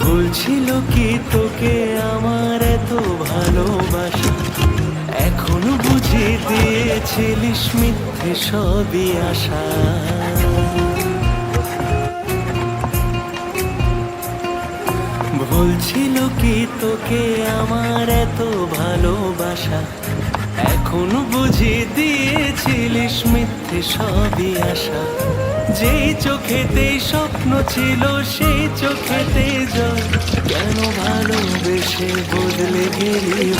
ভুল ছিল কি তোকে আমার এত ভালোবাসা? দিয়েছিলিস মিথ্যে সবই আশা। ভুল ছিল কি তোকে আমার এত ভালোবাসা? এখন বুঝিয়ে দিয়েছিলিস মিথ্যে সবই আশা। যেই চোখেতে স্বপ্ন ছিল, সেই চোখেতে জল। কেন ভালোবেসে বদলে গেলি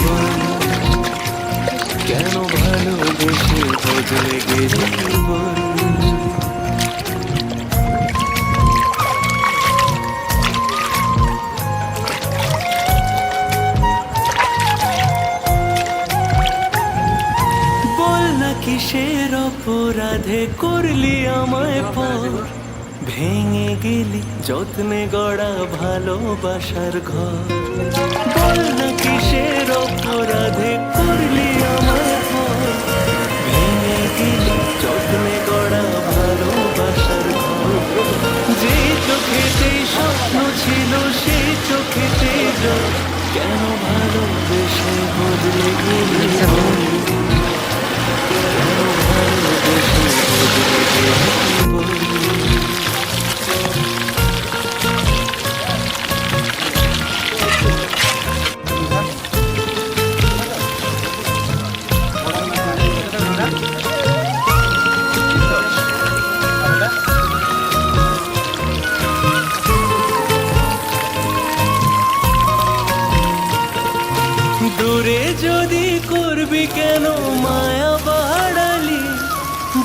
কেন গেলি বল। না কিসের অপরাধে করলি আমায় পর ভেঙে গেলি যত্নে গড়া ভালোবাসার ঘর। বল না কিসের বদলে দূরে যদি করবি কেন মায়া বাড়ালি?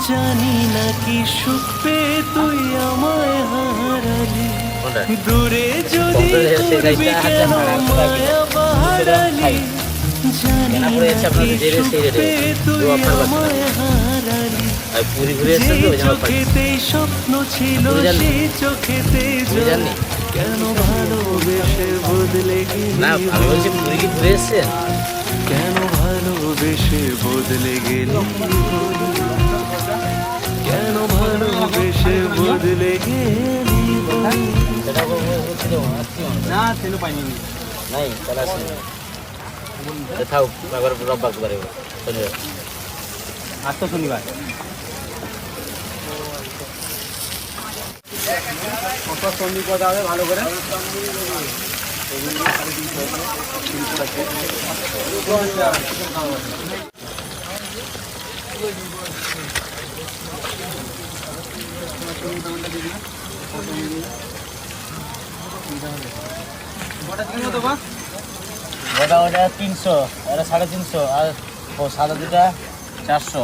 জানি না কি সুখ পেয়ে তুই আমায় হারালি। দূরে যদি করবি কেন মায়া বাড়ালি? জানি না কি সুখ পেয়ে তুই আমায় হারালি। আর পুরি ঘুরে এসছে যে তো? ওই জন্য পাই চোখেতেই স্বপ্ন ছিল? সেই চোখেতে কেন ভালোবেসে বদলে গেলি না আমি বলছি পুরি কি ঘুরে এসছেন কেন ভালোবেসে বদলে গেলি? কেন ভালোবেসে বদলে গেলি না তেল পাইনি নাই তাহলে আসেন থাক একবার রব্বার করে শনিবার আজ তো শনিবার। কত সন্ধি কথা হবে ভালো করে? ওটা ওটা তিনশো এটা সাড়ে তিনশো আর সাদা দুটা চারশো।